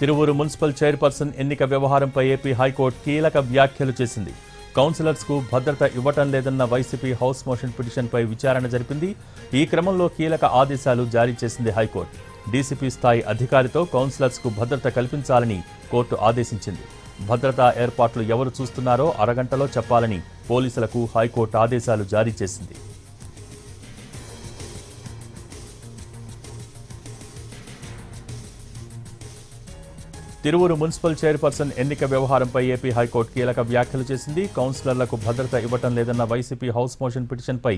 Tiruvuru municipal chairperson ఎన్నిక వ్యవహారంపై AP high court కీలక వ్యాఖ్యలు చేసింది. కౌన్సిలర్స్కు భద్రత ఇవ్వటం లేదన్న వైసీపీ హౌస్ మోషన్ పిటిషన్పై విచారణ జరిపింది. ఈ క్రమంలో కీలక ఆదేశాలు జారీ చేసింది హైకోర్టు. డీసీపీ స్థాయి అధికారితో కౌన్సిలర్స్కు భద్రత కల్పించాలని కోర్టు ఆదేశించింది. భద్రతా ఏర్పాట్లు ఎవరు చూస్తున్నారో అరగంటలో చెప్పాలని పోలీసులకు హైకోర్టు ఆదేశాలు జారీ చేసింది. తిరువురు మున్సిపల్ చైర్పర్సన్ ఎన్నిక వ్యవహారంపై ఏపీ హైకోర్టు కీలక వ్యాఖ్యలు చేసింది. కౌన్సిలర్లకు భద్రత ఇవ్వటం లేదన్న వైసీపీ హౌస్ మోషన్ పిటిషన్పై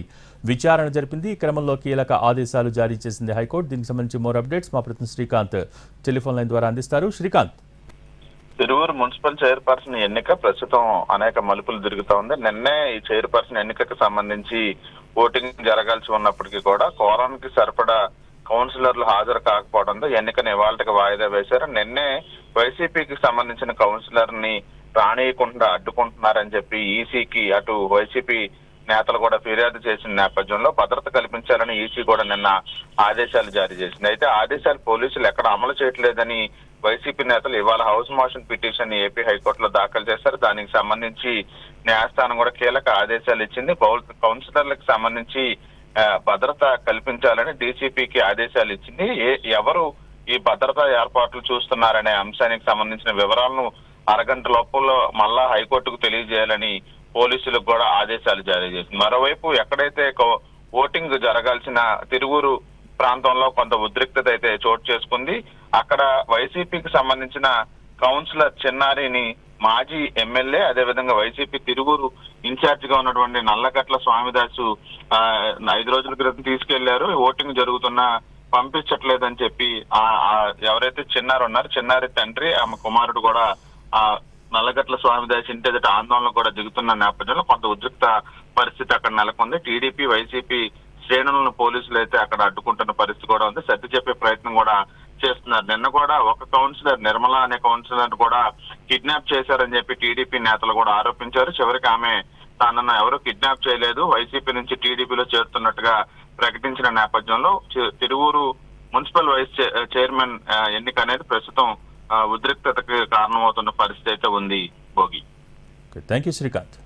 విచారణ జరిపింది. ఈ క్రమంలో కీలక ఆదేశాలు జారీ చేసింది హైకోర్టు. దీనికి సంబంధించి మోర్ అప్డేట్స్ మా ప్రతినిధి శ్రీకాంత్ టెలిఫోన్ లైన్ ద్వారా అందిస్తారు. శ్రీకాంత్. తిరువురు మున్సిపల్ చైర్పర్సన్ ఎన్నిక ప్రస్తుతం అనేక మలుపులు తిరుగుతా ఉంది. నిన్నే ఈ చైర్పర్సన్ ఎన్నికకు సంబంధించి ఓటింగ్ జరగాల్సి ఉన్నప్పటికీ కూడా కోరానికి సరిపడా కౌన్సిలర్లు హాజరు కాకపోవడంతో ఎన్నికను ఇవాళకి వాయిదా వేశారు. నిన్నే వైసీపీకి సంబంధించిన కౌన్సిలర్ని రానియకుండా అడ్డుకుంటున్నారని చెప్పి ఈసీకి అటు వైసీపీ నేతలు కూడా ఫిర్యాదు చేసిన నేపథ్యంలో భద్రత కల్పించాలని ఈసీ కూడా నిన్న ఆదేశాలు జారీ చేసింది. అయితే ఆదేశాలు పోలీసులు ఎక్కడ అమలు చేయట్లేదని వైసీపీ నేతలు ఇవాళ హౌస్ మోషన్ పిటిషన్ ఏపీ హైకోర్టులో దాఖలు చేశారు. దానికి సంబంధించి న్యాయస్థానం కూడా కీలక ఆదేశాలు ఇచ్చింది. బౌల్- కౌన్సిలర్లకు సంబంధించి భద్రత కల్పించాలని డీసీపీకి ఆదేశాలు ఇచ్చింది. ఏ- ఎవరు ఈ భద్రతా ఏర్పాట్లు చూస్తున్నారనే అంశానికి సంబంధించిన వివరాలను అరగంట లోపల మళ్ళా హైకోర్టుకు తెలియజేయాలని పోలీసులకు కూడా ఆదేశాలు జారీ చేసింది. మరోవైపు ఎక్కడైతే ఓటింగ్ జరగాల్సిన తిరువురు ప్రాంతంలో కొంత ఉద్రిక్తత అయితే చోటు చేసుకుంది. అక్కడ వైసీపీకి సంబంధించిన కౌన్సిలర్ చిన్నారిని మాజీ ఎమ్మెల్యే అదేవిధంగా వైసీపీ తిరువురు ఇన్ఛార్జ్గా ఉన్నటువంటి నల్లగట్ల స్వామిదాసు ఐదు రోజుల క్రితం తీసుకెళ్ళారు. ఓటింగ్ జరుగుతున్న పంపించట్లేదని చెప్పి ఎవరైతే చిన్నారు ఉన్నారో చిన్నారి తండ్రి ఆమె కుమారుడు కూడా ఆ నల్లగట్ల స్వామిదాస్ ఇంటి ఎదుట ఆందోళన కూడా దిగుతున్న నేపథ్యంలో కొంత ఉద్రిక్త పరిస్థితి అక్కడ నెలకొంది. టీడీపీ వైసీపీ శ్రేణులను పోలీసులు అయితే అక్కడ అడ్డుకుంటున్న పరిస్థితి కూడా ఉంది. సర్ది చెప్పే ప్రయత్నం కూడా చేస్తున్నారు. నిన్న కూడా ఒక కౌన్సిలర్ నిర్మల అనే కౌన్సిలర్ కూడా కిడ్నాప్ చేశారని చెప్పి టీడీపీ నేతలు కూడా ఆరోపించారు. చివరికి ఆమె తనను ఎవరు కిడ్నాప్ చేయలేదు. వైసీపీ నుంచి టీడీపీలో చేరుతున్నట్టుగా ప్రకటించిన నేపథ్యంలో తిరువూరు మున్సిపల్ వైస్ చైర్మన్ ఎన్నిక అనేది ప్రస్తుతం ఉద్రిక్తతకి ఉద్రిక్తతకు కారణమవుతున్న పరిస్థితి అయితే ఉంది భోగి. Thank you Srikanth